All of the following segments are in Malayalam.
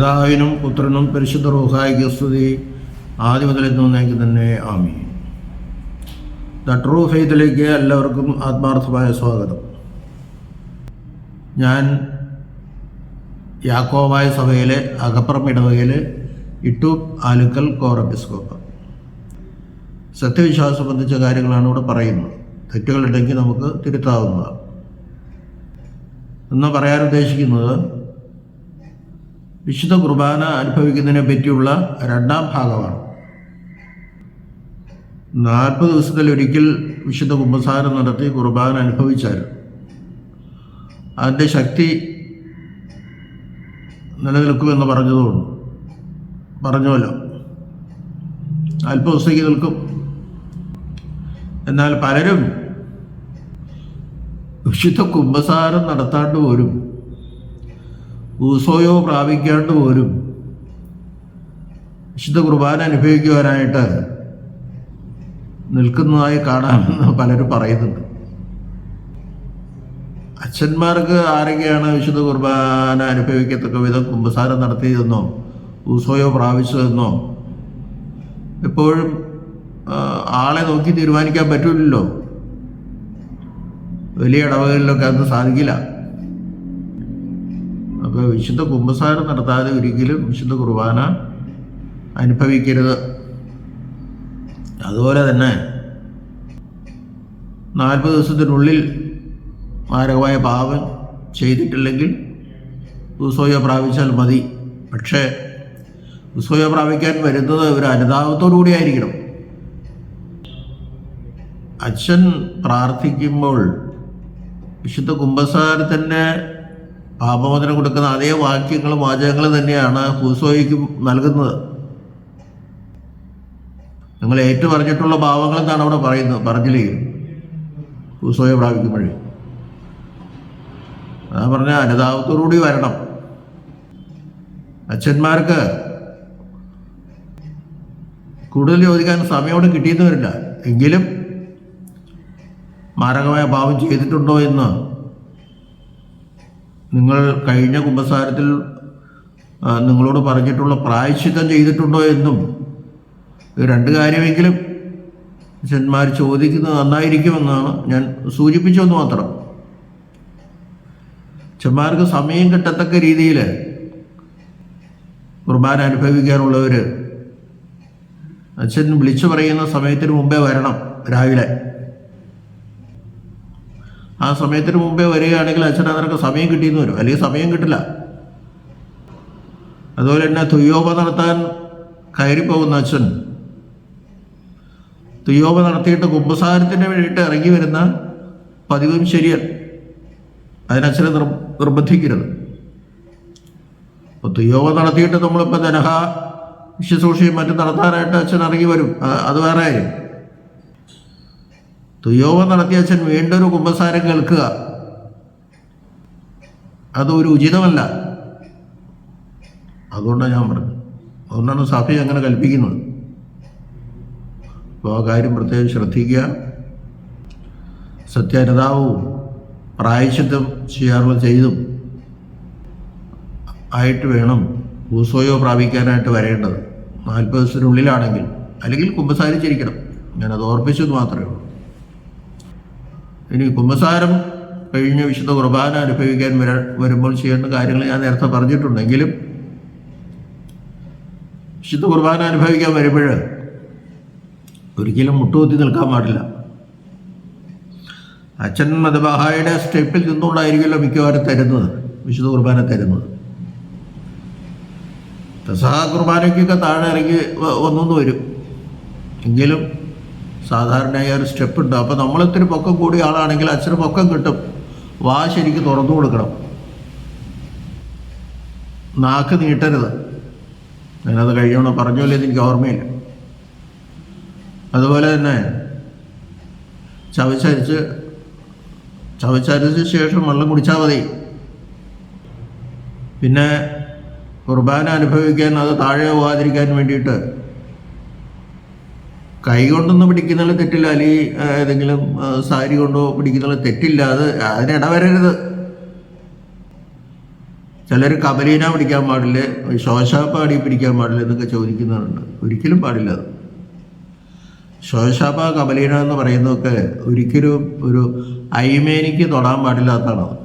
പിതാവിനും പുത്രനും പരിശുദ്ധ റൂഹായിക്ക് സ്തുതി. ആദ്യം മുതൽ എന്നേക്ക് തന്നെ ആമി ദ ട്രൂ ഫെയ്ത്തിലേക്ക് എല്ലാവർക്കും ആത്മാർത്ഥമായ സ്വാഗതം. ഞാൻ യാക്കോവായ സഭയിലെ അകപ്പുറം ഇടവകയിലെ ഇട്ടൂപ്പ് ആലുക്കൽ കോറബിസ്കോപ്പ് സത്യവിശ്വാസം സംബന്ധിച്ച കാര്യങ്ങളാണ് ഇവിടെ പറയുന്നത്. തെറ്റുകളുണ്ടെങ്കിൽ നമുക്ക് തിരുത്താവുന്നതാണ്. എന്ന് പറയാൻ ഉദ്ദേശിക്കുന്നത് വിശുദ്ധ കുർബാന അനുഭവിക്കുന്നതിനെ പറ്റിയുള്ള രണ്ടാം ഭാഗമാണ്. നാൽപ്പത് ദിവസത്തിൽ ഒരിക്കൽ വിശുദ്ധ കുംഭസാരം നടത്തി കുർബാന അനുഭവിച്ചാൽ അതിന്റെ ശക്തി നിലനിൽക്കുമെന്ന് പറഞ്ഞതുകൊണ്ട് പറഞ്ഞുവല്ലോ. അല്പ ദിവസത്തേക്ക് നിൽക്കും. എന്നാൽ പലരും വിശുദ്ധ കുംഭസാരം നടത്താണ്ട് പോലും ഊസോയോ പ്രാപിക്കാണ്ട് പോലും വിശുദ്ധ കുർബാന അനുഭവിക്കുവാനായിട്ട് നിൽക്കുന്നതായി കാണാമെന്ന് പലരും പറയുന്നുണ്ട്. അച്ഛന്മാർക്ക് ആരൊക്കെയാണ് വിശുദ്ധ കുർബാന അനുഭവിക്കത്തക്ക വിധം കുംഭസാരം നടത്തിയതെന്നോ ഊസോയോ പ്രാപിച്ചതെന്നോ എപ്പോഴും ആളെ നോക്കി തീരുമാനിക്കാൻ പറ്റില്ലല്ലോ വലിയ ഇടവകളിലൊക്കെ അത് സാധിക്കില്ല. അപ്പോൾ വിശുദ്ധ കുമ്പസാരം നടത്താതെ ഒരിക്കലും വിശുദ്ധ കുർബാന അനുഭവിക്കരുത്. അതുപോലെ തന്നെ നാൽപ്പത് ദിവസത്തിനുള്ളിൽ മാരകമായ പാപം ചെയ്തിട്ടില്ലെങ്കിൽ ഉസോയ പ്രാപിച്ചാൽ മതി. പക്ഷേ ഉസോയ പ്രാപിക്കാൻ വരുന്നത് ഒരു അനുതാപത്തോടു കൂടിയായിരിക്കണം അച്ഛൻ പ്രാർത്ഥിക്കുമ്പോൾ വിശുദ്ധ കുംഭസാരത്തിന്റെ പാപമോചനം കൊടുക്കുന്ന അതേ വാക്യങ്ങളും വാചകങ്ങളും തന്നെയാണ് ഹൂസോയ്ക്കും നൽകുന്നത്. നിങ്ങൾ ഏറ്റു പറഞ്ഞിട്ടുള്ള ഭാവങ്ങൾ എന്നാണ് അവിടെ പറയുന്നത് പറഞ്ഞില്ലേ ഭൂസോയെ പ്രാപിക്കുമ്പോഴേ അതാ പറഞ്ഞ അനുതാപത്തോടുകൂടി വരണം. അച്ഛന്മാർക്ക് കൂടുതൽ ചോദിക്കാൻ സമയോട് കിട്ടിയെന്ന് വരില്ല. എങ്കിലും മാരകമായ പാപം ചെയ്തിട്ടുണ്ടോ എന്ന് നിങ്ങൾ കഴിഞ്ഞ കുമ്പസാരത്തിൽ നിങ്ങളോട് പറഞ്ഞിട്ടുള്ള പ്രായശ്ചിത്തം ചെയ്തിട്ടുണ്ടോ എന്നും രണ്ട് കാര്യമെങ്കിലും അച്ഛന്മാർ ചോദിക്കുന്നത് നന്നായിരിക്കുമെന്നാണ് ഞാൻ സൂചിപ്പിച്ചതെന്ന് മാത്രം. അച്ഛന്മാർക്ക് സമയം കിട്ടത്തക്ക രീതിയിൽ കുർബാന അനുഭവിക്കാനുള്ളവർ അച്ഛൻ വിളിച്ചു പറയുന്ന സമയത്തിന് മുമ്പേ വരണം രാവിലെ. ആ സമയത്തിന് മുമ്പേ വരികയാണെങ്കിൽ അച്ഛനാ നിനക്ക് സമയം കിട്ടിയെന്ന് വരും. അല്ലെങ്കിൽ സമയം കിട്ടില്ല. അതുപോലെ തന്നെ തുയ്യോപ നടത്താൻ കയറിപ്പോകുന്ന അച്ഛൻ. തുയ്യോപ നടത്തിയിട്ട് കുംഭസാരത്തിന് വേണ്ടിയിട്ട് ഇറങ്ങി വരുന്ന പതിവും ശരിയല്ല. അതിനച്ഛനെ നിർ നിർബന്ധിക്കരുത്. അപ്പോൾ തുയ്യോപ നടത്തിയിട്ട് നമ്മളിപ്പോൾ ധനഹ ശുശ്രൂഷയും മറ്റും നടത്താനായിട്ട് അച്ഛൻ ഇറങ്ങി വരും. അത് വേറെ കാര്യം. തുയോവ നടത്തിയ അച്ഛൻ വീണ്ടൊരു കുമ്പസാരം കേൾക്കുക. അത് ഒരു ഉചിതമല്ല. അതുകൊണ്ടാണ് ഞാൻ പറഞ്ഞത്. അതുകൊണ്ടാണ് സഭ അങ്ങനെ കൽപ്പിക്കുന്നത്. അപ്പോൾ ആ കാര്യം പ്രത്യേകം ശ്രദ്ധിക്കുക. സത്യാനുതാവും പ്രായശ്ചിത്തം ചെയ്യാറുള്ള ചെയ്തും ആയിട്ട് വേണം ഭൂസോയോ പ്രാപിക്കാനായിട്ട് വരേണ്ടത്. നാൽപ്പത് ദിവസത്തിനുള്ളിലാണെങ്കിൽ അല്ലെങ്കിൽ കുമ്പസാരിച്ചിരിക്കണം. ഞാനത് ഓർപ്പിച്ചത് മാത്രമേ ഉള്ളൂ. ഇനി കുമ്പസാരം കഴിഞ്ഞ് വിശുദ്ധ കുർബാന അനുഭവിക്കാൻ വര വരുമ്പോൾ ചെയ്യേണ്ട കാര്യങ്ങൾ ഞാൻ നേരത്തെ പറഞ്ഞിട്ടുണ്ടെങ്കിലും വിശുദ്ധ കുർബാന അനുഭവിക്കാൻ വരുമ്പോൾ ഒരിക്കലും മുട്ടുകുത്തി നിൽക്കാൻ പാടില്ല. അച്ഛൻ മതബഹായുടെ സ്റ്റെപ്പിൽ നിന്നുകൊണ്ടായിരിക്കുമല്ലോ മിക്കവാറും തരുന്നത് വിശുദ്ധ കുർബാന തരുന്നത്. പെസഹ കുർബാനയ്ക്കൊക്കെ താഴെ ഇറങ്ങി വന്നു വരും. എങ്കിലും സാധാരണയായി ഒരു സ്റ്റെപ്പ് ഉണ്ട്. അപ്പോൾ നമ്മളിത്തിരി പൊക്കം കൂടിയ ആളാണെങ്കിൽ അച്ഛന് പൊക്കം കിട്ടും. വാ ശരിക്ക് തുറന്നു കൊടുക്കണം. നാക്ക് നീട്ടരുത്. ഞാനത് കഴിയണം പറഞ്ഞോല്ലേ എനിക്ക് ഓർമ്മയില്ല. അതുപോലെ തന്നെ ചവച്ചരിച്ച് ചവച്ചരിച്ച ശേഷം വെള്ളം കുടിച്ചാൽ മതി. പിന്നെ കുർബാന അനുഭവിക്കാൻ അത് താഴെ പോകാതിരിക്കാൻ വേണ്ടിയിട്ട് കൈ കൊണ്ടൊന്നും പിടിക്കുന്നുള്ള തെറ്റില്ല. അല്ലെങ്കിൽ ഏതെങ്കിലും സാരി കൊണ്ടോ പിടിക്കുന്നുള്ള തെറ്റില്ല. അത് അതിനിടവരരുത് ചിലർ കബലീന പിടിക്കാൻ പാടില്ല ശോശാപ്പാടി പിടിക്കാൻ പാടില്ല എന്നൊക്കെ ചോദിക്കുന്നവരുണ്ട്. ഒരിക്കലും പാടില്ല അത്. ശോശാപ്പ കബലീന എന്ന് പറയുന്നതൊക്കെ ഒരിക്കലും ഒരു ഐമേനിക്ക് തൊടാൻ പാടില്ലാത്തതാണ് അത്.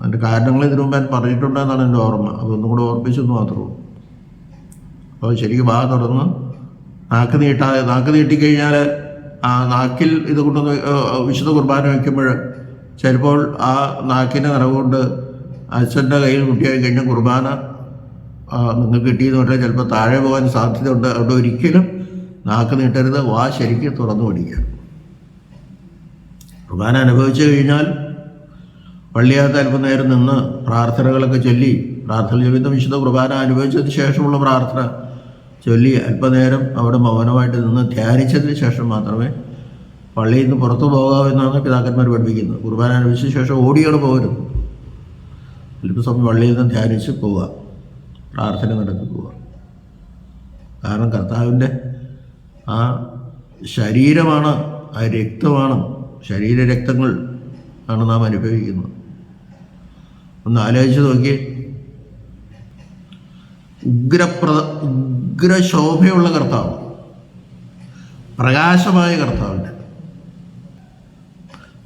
അതിന്റെ കാരണങ്ങൾ ഇതിനു മുമ്പ് ഞാൻ പറഞ്ഞിട്ടുണ്ടെന്നാണ് എന്റെ ഓർമ്മ. അതൊന്നും കൂടെ ഓർപ്പിച്ചെന്ന് മാത്രമേ അപ്പോൾ ശരിക്കും വാ തുറന്ന് നാക്ക് നീട്ടാതെ നാക്ക് നീട്ടിക്കഴിഞ്ഞാൽ ആ നാക്കിൽ ഇത് കൊണ്ടുവന്ന് വിശുദ്ധ കുർബാന വയ്ക്കുമ്പോൾ ചിലപ്പോൾ ആ നാക്കിന്റെ നിറവുകൊണ്ട് അച്ഛന്റെ കയ്യിൽ കുട്ടിയായി കഴിഞ്ഞ കുർബാന നിങ്ങൾക്ക് കിട്ടിയെന്ന് പറഞ്ഞാൽ ചിലപ്പോൾ താഴെ പോകാൻ സാധ്യതയുണ്ട്. അതുകൊണ്ട് ഒരിക്കലും നാക്ക് നീട്ടരുത്. വാ ശരിക്കും തുറന്നു പഠിക്കുക കുർബാന അനുഭവിച്ചു കഴിഞ്ഞാൽ പള്ളിയകത്ത് അല്പനേരം നിന്ന് പ്രാർത്ഥനകളൊക്കെ ചൊല്ലി പ്രാർത്ഥന ചൊല്ലുന്ന വിശുദ്ധ കുർബാന അനുഭവിച്ചതിന് ശേഷമുള്ള പ്രാർത്ഥന ചൊല്ലി അല്പനേരം അവിടെ മൗനമായിട്ട് നിന്ന് ധ്യാനിച്ചതിന് ശേഷം മാത്രമേ പള്ളിയിൽ നിന്ന് പുറത്തു പോകാവൂ എന്നാണ് പിതാക്കന്മാർ പഠിപ്പിക്കുന്നത്. കുർബാന അനുഭവിച്ച ശേഷം ഓടിയാണ് പോകരുത്. അല്പസമയം പള്ളിയിൽ നിന്ന് ധ്യാനിച്ച് പോവുക. പ്രാർത്ഥന നടത്തി പോവുക. കാരണം കർത്താവിന്റെ ആ ശരീരമാണ് ആ രക്തമാണ് ശരീരരക്തങ്ങൾ ആണ് നാം അനുഭവിക്കുന്നത്. ഒന്ന് ആലോചിച്ച് നോക്കി ഉഗ്രപ്ര ഉഗ്രശോഭയുള്ള കർത്താവ്. പ്രകാശമായ കർത്താവിന്റെ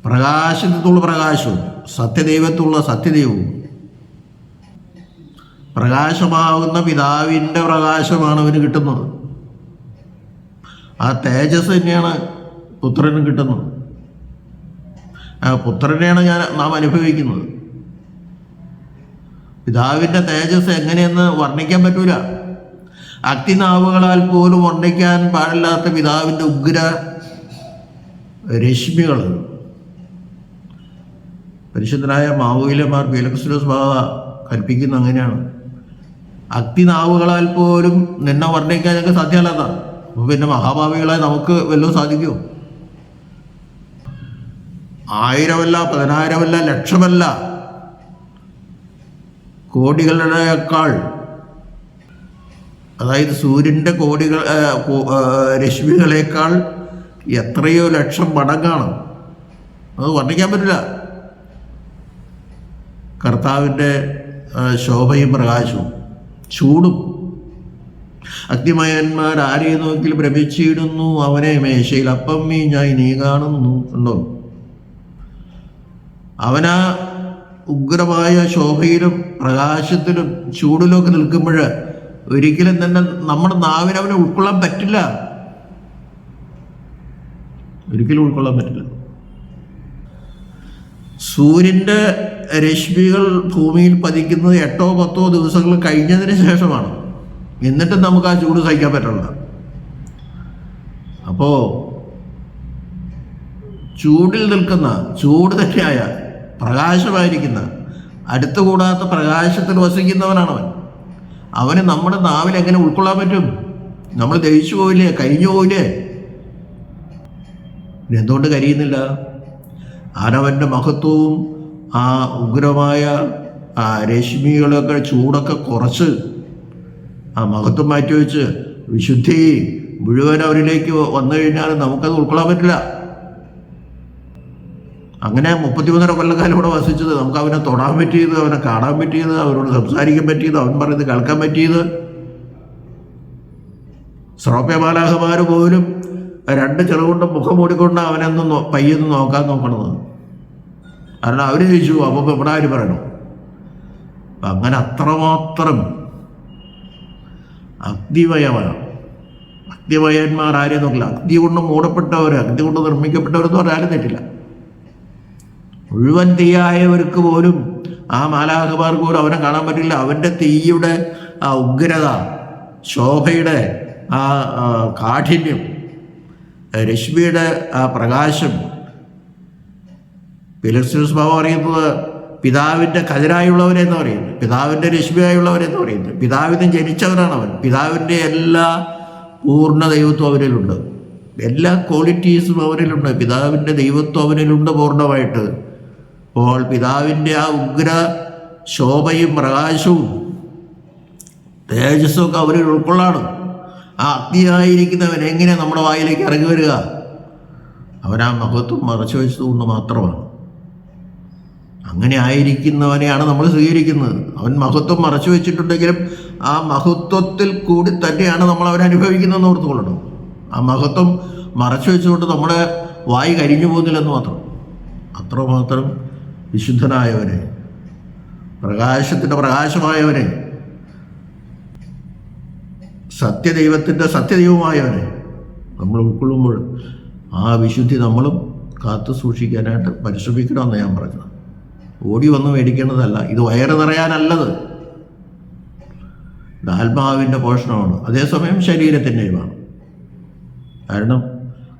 പ്രകാശത്തുള്ള പ്രകാശവും സത്യദൈവത്തുള്ള സത്യദൈവവും. പ്രകാശമാകുന്ന പിതാവിന്റെ പ്രകാശമാണ് അവന് കിട്ടുന്നത്. ആ തേജസ് തന്നെയാണ് പുത്രന് കിട്ടുന്നത്. ആ പുത്രനെയാണ് ഞാൻ നാം അനുഭവിക്കുന്നത്. പിതാവിന്റെ തേജസ് എങ്ങനെയെന്ന് വർണിക്കാൻ പറ്റൂല. അഗ്നിനാവുകളാൽ പോലും വർണിക്കാൻ പാടില്ലാത്ത പിതാവിന്റെ ഉഗ്ര രശ്മികൾ. പരിശുദ്ധനായ മാവോയിലമാർ പീലക്സുലോസ് ബാബ കൽപ്പിക്കുന്ന അങ്ങനെയാണ്. അഗ്നിനാവുകളാൽ പോലും നിന്നെ വർണിക്കാൻ ഞങ്ങൾക്ക് സാധ്യമല്ലാത്ത അപ്പോൾ പിന്നെ മഹാഭാവികളായി നമുക്ക് വല്ലതും സാധിക്കുമോ ആയിരമല്ല പതിനായിരമല്ല ലക്ഷമല്ല. കോടികളുടെക്കാൾ അതായത് സൂര്യന്റെ കോടികൾ രശ്മികളേക്കാൾ എത്രയോ ലക്ഷം മടങ്ങാണ് അത് വർണിക്കാൻ പറ്റില്ല. കർത്താവിന്റെ ശോഭയും പ്രകാശവും ചൂടും. അഗ്നിമയന്മാർ ആരെ നോക്കിൽ ഭ്രമിച്ചിടുന്നു? അവനെ മേശയിൽ അപ്പം മീഞ്ഞായി നീ കാണുന്നു. ഉണ്ടോ? അവനാ ഉഗ്രമായ ശോഭയിലും പ്രകാശത്തിലും ചൂടിലും ഒക്കെ നിൽക്കുമ്പോൾ ഒരിക്കലും തന്നെ നമ്മുടെ നാവിനവനെ ഉൾക്കൊള്ളാൻ പറ്റില്ല. ഒരിക്കലും ഉൾക്കൊള്ളാൻ പറ്റില്ല. സൂര്യന്റെ രശ്മികൾ ഭൂമിയിൽ പതിക്കുന്നത് എട്ടോ പത്തോ ദിവസങ്ങൾ കഴിഞ്ഞതിന് ശേഷമാണ്. എന്നിട്ടും നമുക്ക് ആ ചൂട് സഹിക്കാൻ പറ്റുള്ള അപ്പോൾ ചൂടിൽ നിൽക്കുന്ന ചൂട് തന്നെയായ പ്രകാശമായിരിക്കുന്ന അടുത്തുകൂടാത്ത പ്രകാശത്തിൽ വസിക്കുന്നവനാണവൻ. അവന് നമ്മുടെ നാവിൽ എങ്ങനെ ഉൾക്കൊള്ളാൻ പറ്റും? നമ്മൾ ദഹിച്ചു പോയില്ലേ കരിഞ്ഞു പോയില്ലേ എന്തുകൊണ്ട് കരിയുന്നില്ല? ആനവന്റെ മഹത്വവും ആ ഉഗ്രമായ ആ രശ്മികളൊക്കെ ചൂടൊക്കെ കുറച്ച് ആ മഹത്വം മാറ്റി വെച്ച് വിശുദ്ധി മുഴുവൻ അവരിലേക്ക് വന്നു കഴിഞ്ഞാൽ നമുക്കത് ഉൾക്കൊള്ളാൻ പറ്റില്ല. അങ്ങനെ മുപ്പത്തിമൂന്നര കൊല്ലക്കാലം ഇവിടെ വസിച്ചത്. നമുക്ക് അവനെ തൊടാൻ പറ്റിയത് അവനെ കാണാൻ പറ്റിയത് അവരോട് സംസാരിക്കാൻ പറ്റിയത് അവൻ പറയുന്നത് കേൾക്കാൻ പറ്റിയത്. ശ്രോപ്യമാലാഹമാർ പോലും രണ്ട് ചെറുകൊണ്ട് മുഖം മൂടിക്കൊണ്ട് അവനൊന്ന് പയ്യൊന്ന് നോക്കാൻ നോക്കണത്. കാരണം അവർ ചോദിച്ചു അപ്പം ഇവിടെ ആര് പറയണു? അങ്ങനെ അത്രമാത്രം അഗ്നിമയമാണ് അഗ്നിമയന്മാർ ആരെയും നോക്കില്ല അഗ്നി കൊണ്ട് മൂടപ്പെട്ടവർ അഗ്നി കൊണ്ട് നിർമ്മിക്കപ്പെട്ടവരെന്ന് പറഞ്ഞാലും തെറ്റില്ല. മുഴുവൻ തീയായവർക്ക് പോലും ആ മാലാഹമാർക്ക് പോലും അവനെ കാണാൻ പറ്റില്ല. അവന്റെ തീയുടെ ആ ഉഗ്രത ശോഭയുടെ ആ കാഠിന്യം രശ്മിയുടെ ആ പ്രകാശം. ഫിലിക്സിനസ് ബാബ പറയുന്നത് പിതാവിന്റെ കതിരായുള്ളവരെന്ന് പറയുന്നത് പിതാവിന്റെ രശ്മിയായുള്ളവരെന്ന് പറയുന്നത് പിതാവിന് ജനിച്ചവനാണ് അവൻ. പിതാവിന്റെ എല്ലാ പൂർണ ദൈവത്വം അവനിലുണ്ട്. എല്ലാ ക്വാളിറ്റീസും അവനിലുണ്ട്. പിതാവിന്റെ ദൈവത്വം അവനിലുണ്ട് പൂർണമായിട്ട്. അപ്പോൾ പിതാവിന്റെ ആ ഉഗ്ര ശോഭയും പ്രകാശവും തേജസ്സും ഒക്കെ അവരിൽ ഉൾക്കൊള്ളാണ്. ആ അഗ്നിയായിരിക്കുന്നവൻ എങ്ങനെ നമ്മുടെ വായിലേക്ക് ഇറങ്ങി വരിക? അവൻ ആ മഹത്വം മറച്ചു വെച്ചതുകൊണ്ട് മാത്രമാണ്. അങ്ങനെ ആയിരിക്കുന്നവനെയാണ് നമ്മൾ സ്വീകരിക്കുന്നത്. അവൻ മഹത്വം മറച്ചു വെച്ചിട്ടുണ്ടെങ്കിലും ആ മഹത്വത്തിൽ കൂടി തന്നെയാണ് നമ്മൾ അവൻ അനുഭവിക്കുന്നതെന്ന് ഓർത്തുകൊള്ളണം. ആ മഹത്വം മറച്ചു വെച്ചുകൊണ്ട് നമ്മുടെ വായി കരിഞ്ഞു പോകുന്നില്ലെന്ന് മാത്രം. അത്രമാത്രം വിശുദ്ധനായവനെ പ്രകാശത്തിന്റെ പ്രകാശമായവനെ സത്യദൈവത്തിന്റെ സത്യദൈവമായവനെ നമ്മൾ ഉൾക്കൊള്ളുമ്പോൾ ആ വിശുദ്ധി നമ്മളും കാത്തു സൂക്ഷിക്കാനായിട്ട് പരിശ്രമിക്കണമെന്ന് ഞാൻ പറഞ്ഞത് ഓടി വന്ന് മേടിക്കേണ്ടതല്ല ഇത് വയറ് നിറയാനല്ലത്. ഇത് ആത്മാവിന്റെ പോഷണമാണ് അതേസമയം ശരീരത്തിന്റെയുമാണ് കാരണം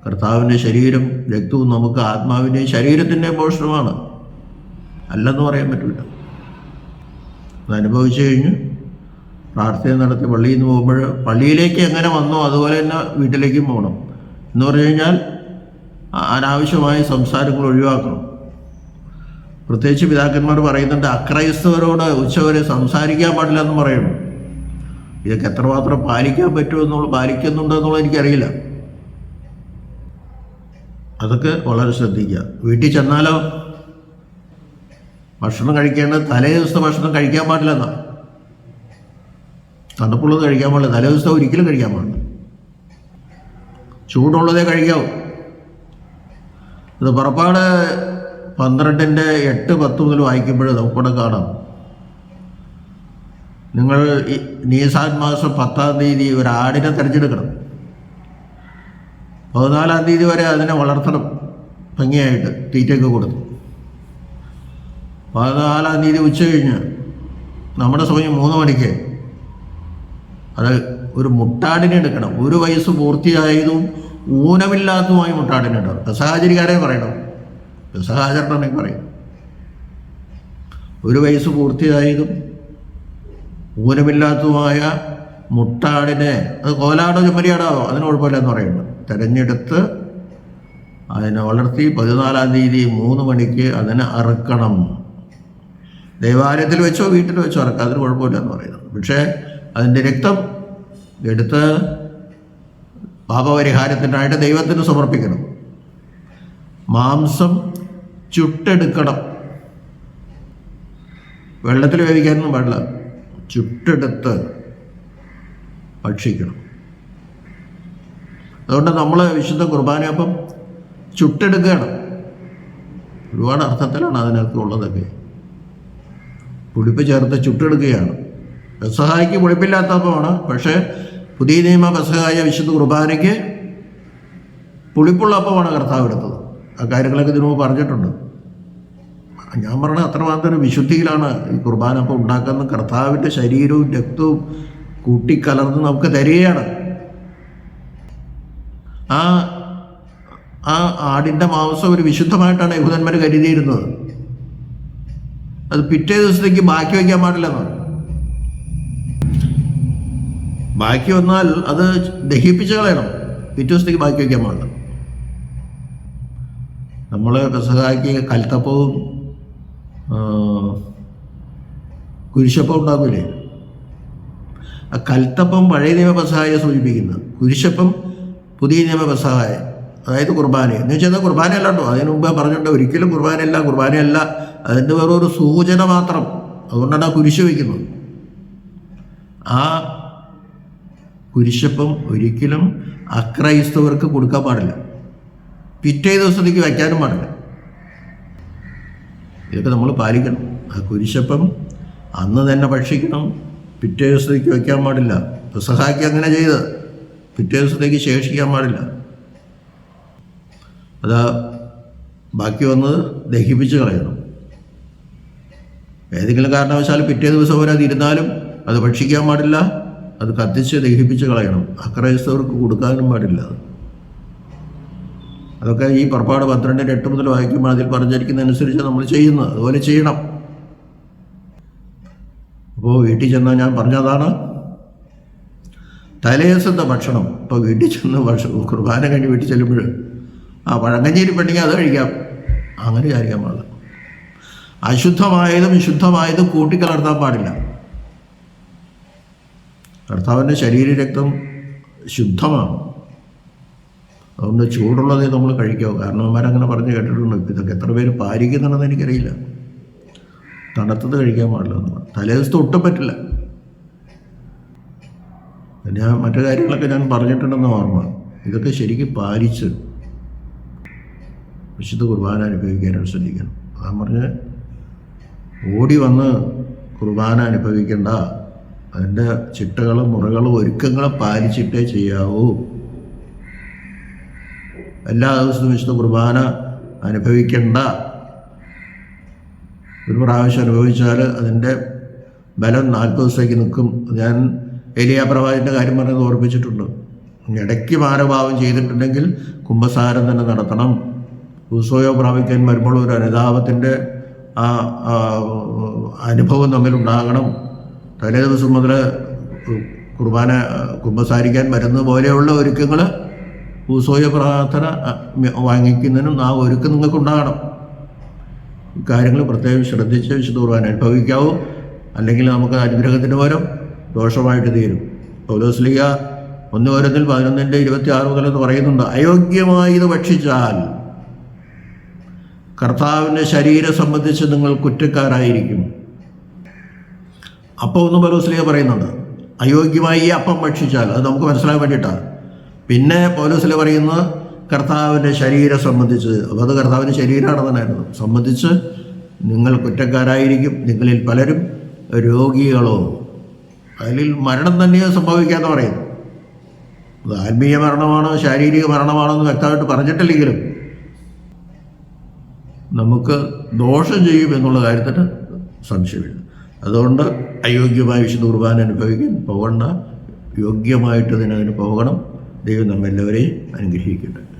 കർത്താവിന്റെ ശരീരം രക്തവും നമുക്ക് ആത്മാവിന്റെയും ശരീരത്തിന്റെയും പോഷണമാണ്. അല്ലെന്ന് പറയാൻ പറ്റില്ല അത് അനുഭവിച്ചു കഴിഞ്ഞ് പ്രാർത്ഥന നടത്തി പള്ളിയിൽ നിന്ന് പോകുമ്പോൾ പള്ളിയിലേക്ക് എങ്ങനെ വന്നോ അതുപോലെ തന്നെ വീട്ടിലേക്കും പോകണം. എന്ന് പറഞ്ഞു കഴിഞ്ഞാൽ അനാവശ്യമായ സംസാരങ്ങൾ ഒഴിവാക്കണം. പ്രത്യേകിച്ച് പിതാക്കന്മാർ പറയുന്നുണ്ട് അക്രൈസ്തവരോട് ഉച്ചവരെ സംസാരിക്കാൻ പാടില്ല എന്ന് പറയുന്നു. ഇതൊക്കെ എത്രമാത്രം പാലിക്കാൻ പറ്റുമെന്നുള്ള പാലിക്കുന്നുണ്ടോ എന്നുള്ളത് എനിക്കറിയില്ല. അതൊക്കെ വളരെ ശ്രദ്ധിക്കുക. വീട്ടിൽ ചെന്നാലോ ഭക്ഷണം കഴിക്കേണ്ട തലേ ദിവസത്തെ ഭക്ഷണം കഴിക്കാൻ പാടില്ലെന്നാ. തണുപ്പുള്ളത് കഴിക്കാൻ പാടില്ല. തലേ ദിവസത്തെ ഒരിക്കലും കഴിക്കാൻ പാടില്ല. ചൂടുള്ളതേ കഴിക്കാവൂ. ഇത് പുറപ്പാട് പന്ത്രണ്ടിന്റെ എട്ട് പത്ത് മുതൽ വായിക്കുമ്പോൾ നമുക്കിവിടെ കാണാം. നിങ്ങൾ നീസാൻ മാസം പത്താം തീയതി ഒരു ആടിനെ തിരഞ്ഞെടുക്കണം. പതിനാലാം തീയതി വരെ അതിനെ വളർത്തണം. ഭംഗിയായിട്ട് തീറ്റയൊക്കെ കൊടുത്തു. പതിനാലാം തീയതി ഉച്ച കഴിഞ്ഞ് നമ്മുടെ സമയം മൂന്ന് മണിക്ക്. അത് ഒരു മുട്ടാടിനെ എടുക്കണം. ഒരു വയസ്സ് പൂർത്തിയായതും ഊനമില്ലാത്തതുമായ മുട്ടാടിനെ ഉണ്ടാവും പെസഹാചരിക്കാരെ പറയണം. പെസഹാചരണനെ പറയും. ഒരു വയസ്സ് പൂർത്തിയായതും ഊനമില്ലാത്തതുമായ മുട്ടാടിനെ അത് കോലാടോ ചെമ്മരിയാടോ അതിന് കുഴപ്പമില്ല എന്ന് പറയുന്നത് തിരഞ്ഞെടുത്ത് അതിനെ വളർത്തി പതിനാലാം തീയതി മൂന്ന് മണിക്ക് അതിനെ അറുക്കണം. ദേവാലയത്തിൽ വെച്ചോ വീട്ടിൽ വെച്ചോ അറക്കാം അതിന് കുഴപ്പമില്ല എന്ന് പറയുന്നത്. പക്ഷേ അതിന്റെ രക്തം എടുത്ത് പാപപരിഹാരത്തിനായിട്ട് ദൈവത്തിന് സമർപ്പിക്കണം. മാംസം ചുട്ടെടുക്കണം. വെള്ളത്തിൽ വേവിക്കാനൊന്നും പാടില്ല. ചുട്ടെടുത്ത് ഭക്ഷിക്കണം. അതുകൊണ്ട് നമ്മൾ വിശുദ്ധ കുർബാനയപ്പം ചുട്ടെടുക്കുകയാണ്. ഒരുപാട് അർത്ഥത്തിലാണ് അതിനകത്ത് ഉള്ളതൊക്കെ. പുളിപ്പ് ചേർത്ത് ചുട്ടെടുക്കുകയാണ്. പെസഹായിക്ക് പുളിപ്പില്ലാത്തപ്പമാണ് പക്ഷേ പുതിയ നിയമ പെസഹായ വിശുദ്ധ കുർബാനയ്ക്ക് പുളിപ്പുള്ള അപ്പമാണ് കർത്താവ് എടുത്തത്. ആ കാര്യങ്ങളൊക്കെ ഇതിനു മുമ്പ് പറഞ്ഞിട്ടുണ്ട്. ഞാൻ പറഞ്ഞ അത്രമാത്രം വിശുദ്ധിയിലാണ് ഈ കുർബാന അപ്പം ഉണ്ടാക്കുന്ന കർത്താവിന്റെ ശരീരവും രക്തവും കൂട്ടിക്കലർന്ന് നമുക്ക് തരികയാണ്. ആ ആ ആടിന്റെ മാംസം ഒരു വിശുദ്ധമായിട്ടാണ് യഹൂദന്മാർ കരുതിയിരുന്നത്. അത് പിറ്റേ ദിവസത്തേക്ക് ബാക്കി വയ്ക്കാൻ പാടില്ലെന്നാണ് ബാക്കി വന്നാൽ അത് ദഹിപ്പിച്ച് കളയണം. പിറ്റേ ദിവസത്തേക്ക് ബാക്കി വയ്ക്കാൻ പാടില്ല. നമ്മൾ പെസഹായ്ക്ക് കൽത്തപ്പവും കുരിശപ്പം ഉണ്ടാക്കില്ലേ ആ കൽത്തപ്പം പഴയ നിയമ പെസഹായെ സൂചിപ്പിക്കുന്നത്. കുരിശപ്പം പുതിയ നിയമ പെസഹായ അതായത് കുർബാന എന്ന് വെച്ചാൽ കുർബാന അല്ല കേട്ടോ. അതിന് മുമ്പ് പറഞ്ഞിട്ടുണ്ട് ഒരിക്കലും കുർബാനയല്ല കുർബാനയല്ല അതിന്റെ വേറൊരു സൂചന മാത്രം അതുകൊണ്ടാണ് ആ കുരിശ് വയ്ക്കുന്നത്. ആ കുരിശപ്പം ഒരിക്കലും അക്രൈസ്തവർക്ക് കൊടുക്കാൻ പാടില്ല. പിറ്റേ ദിവസത്തേക്ക് വയ്ക്കാനും പാടില്ല. ഇതൊക്കെ നമ്മൾ പാലിക്കണം. ആ കുരിശപ്പം അന്ന് തന്നെ ഭക്ഷിക്കണം. പിറ്റേ ദിവസത്തേക്ക് വയ്ക്കാൻ പാടില്ല. സഹായിക്കുക അങ്ങനെ ചെയ്ത് പിറ്റേ ദിവസത്തേക്ക് ശേഷിക്കാൻ പാടില്ല. അതാ ബാക്കി വന്നത് ദഹിപ്പിച്ച് കളയണം. ഏതെങ്കിലും കാരണവശാൽ പിറ്റേ ദിവസം വരെ അതിരുന്നാലും അത് ഭക്ഷിക്കാൻ പാടില്ല അത് കത്തിച്ച് ദഹിപ്പിച്ച് കളയണം. അക്രൈസ്തവർക്ക് കൊടുക്കാനും പാടില്ല അത്. അതൊക്കെ ഈ പുറപ്പാട് പന്ത്രണ്ടിന് എട്ട് മുതൽ വായിക്കുമ്പോൾ അതിൽ പറഞ്ഞിരിക്കുന്നതനുസരിച്ച് നമ്മൾ ചെയ്യുന്നത്. അതുപോലെ ചെയ്യണം. അപ്പോൾ വീട്ടിൽ ചെന്നാൽ ഞാൻ പറഞ്ഞതാണ് തലേദിവസത്തെ ഭക്ഷണം. ഇപ്പോൾ വീട്ടിൽ ചെന്ന് ഭക്ഷണം കുർബാന കഴിഞ്ഞ് വീട്ടിൽ ചെല്ലുമ്പോൾ ആ പഴങ്കഞ്ഞേരി പെട്ടെങ്കിൽ അത് കഴിക്കാം. അങ്ങനെ വിചാരിക്കാൻ പാടില്ല. അശുദ്ധമായതും വിശുദ്ധമായതും കൂട്ടിക്കലർത്താൻ പാടില്ല. കർത്താവിന്റെ ശരീരരക്തം ശുദ്ധമാണ്. അതുകൊണ്ട് ചൂടുള്ളതേ നമ്മൾ കഴിക്കാവൂ കാരണവന്മാരങ്ങനെ പറഞ്ഞ് കേട്ടിട്ടുണ്ട്. ഇതൊക്കെ എത്ര പേര് പാലിക്കുന്നുണ്ടെന്ന് എനിക്കറിയില്ല. തണുത്തത് കഴിക്കാൻ പാടില്ല തലേ ദിവസത്തെ ഒട്ടും പറ്റില്ല. ഞാൻ മറ്റു കാര്യങ്ങളൊക്കെ ഞാൻ പറഞ്ഞിട്ടുണ്ടെന്ന് ഓർമ്മ. ഇതൊക്കെ ശരിക്കും പാലിച്ച് വിശുദ്ധ കുർബാന അനുഭവിക്കാനായിട്ട് ശ്രദ്ധിക്കണം. അതാ പറഞ്ഞ് ഓടി വന്ന് കുർബാന അനുഭവിക്കേണ്ട. അതിന്റെ ചിട്ടകളും മുറകളും ഒരുക്കങ്ങളും പാലിച്ചിട്ടേ ചെയ്യാവൂ. എല്ലാ ദിവസവും വിശുദ്ധ കുർബാന അനുഭവിക്കേണ്ട. ഒരു പ്രാവശ്യം അനുഭവിച്ചാൽ അതിന്റെ ബലം നാൽപ്പത് ദിവസത്തേക്ക് നിൽക്കും. ഞാൻ എലിയ പ്രവാചന്റെ കാര്യം പറഞ്ഞത് ഓർപ്പിച്ചിട്ടുണ്ട്. ഇടയ്ക്ക് മാനഭാവം ചെയ്തിട്ടുണ്ടെങ്കിൽ കുംഭസാരം തന്നെ നടത്തണം. ഉസോയോ പ്രാപിക്കാൻ വരുമ്പോൾ ഒരു അനുതാപത്തിന്റെ ആ അനുഭവം തമ്മിലുണ്ടാകണം. തലേ ദിവസം മുതൽ കുർബാന കുമ്പസാരിക്കാൻ വരുന്നത് പോലെയുള്ള ഒരുക്കങ്ങൾ ഭൂസോയ പ്രാർത്ഥന വാങ്ങിക്കുന്നതിനും ആ ഒരുക്കം നിങ്ങൾക്കുണ്ടാകണം. കാര്യങ്ങൾ പ്രത്യേകം ശ്രദ്ധിച്ച് വിശുദ്ധ കുർബാന അനുഭവിക്കാവൂ. അല്ലെങ്കിൽ നമുക്ക് അനുഗ്രഹത്തിന് പകരം ദോഷമായിട്ട് തീരും. പൗലോസ്ലിക ഒന്ന് ഓരോന്നിൽ പതിനൊന്നിന്റെ ഇരുപത്തി ആറ് മുതൽ പറയുന്നുണ്ട് അയോഗ്യമായി ഇത് ഭക്ഷിച്ചാൽ കർത്താവിന്റെ ശരീരം സംബന്ധിച്ച് നിങ്ങൾ കുറ്റക്കാരായിരിക്കും. അപ്പം ഒന്ന് പൗലോസ്ലിക പറയുന്നുണ്ട് അയോഗ്യമായി ഈ അപ്പം ഭക്ഷിച്ചാൽ അത് നമുക്ക് മനസ്സിലാക്കാൻ വേണ്ടിയിട്ടാണ് പിന്നെ പൗലോസ്ലിക പറയുന്നത് കർത്താവിന്റെ ശരീരം സംബന്ധിച്ച് അപ്പോൾ അത് കർത്താവിന്റെ ശരീരമാണെന്നായിരുന്നു സംബന്ധിച്ച് നിങ്ങൾ കുറ്റക്കാരായിരിക്കും നിങ്ങളിൽ പലരും രോഗികളോ അതിൽ മരണം തന്നെയോ സംഭവിക്കാമെന്ന് പറയുന്നു. അത് ആത്മീയ മരണമാണോ ശാരീരിക മരണമാണോ എന്ന് വ്യക്തമായിട്ട് പറഞ്ഞിട്ടില്ലെങ്കിലും നമുക്ക് ദോഷം ചെയ്യും എന്നുള്ള കാര്യത്തിൽ സംശയമില്ല. അതുകൊണ്ട് അയോഗ്യമായ വിശുദ്ധ കുർബാന അനുഭവിക്കാൻ പോകണ്ട. യോഗ്യമായിട്ട് തന്നെ അതിന് പോകണം. ദൈവം നമ്മെല്ലാവരെയും അനുഗ്രഹിക്കട്ടെ.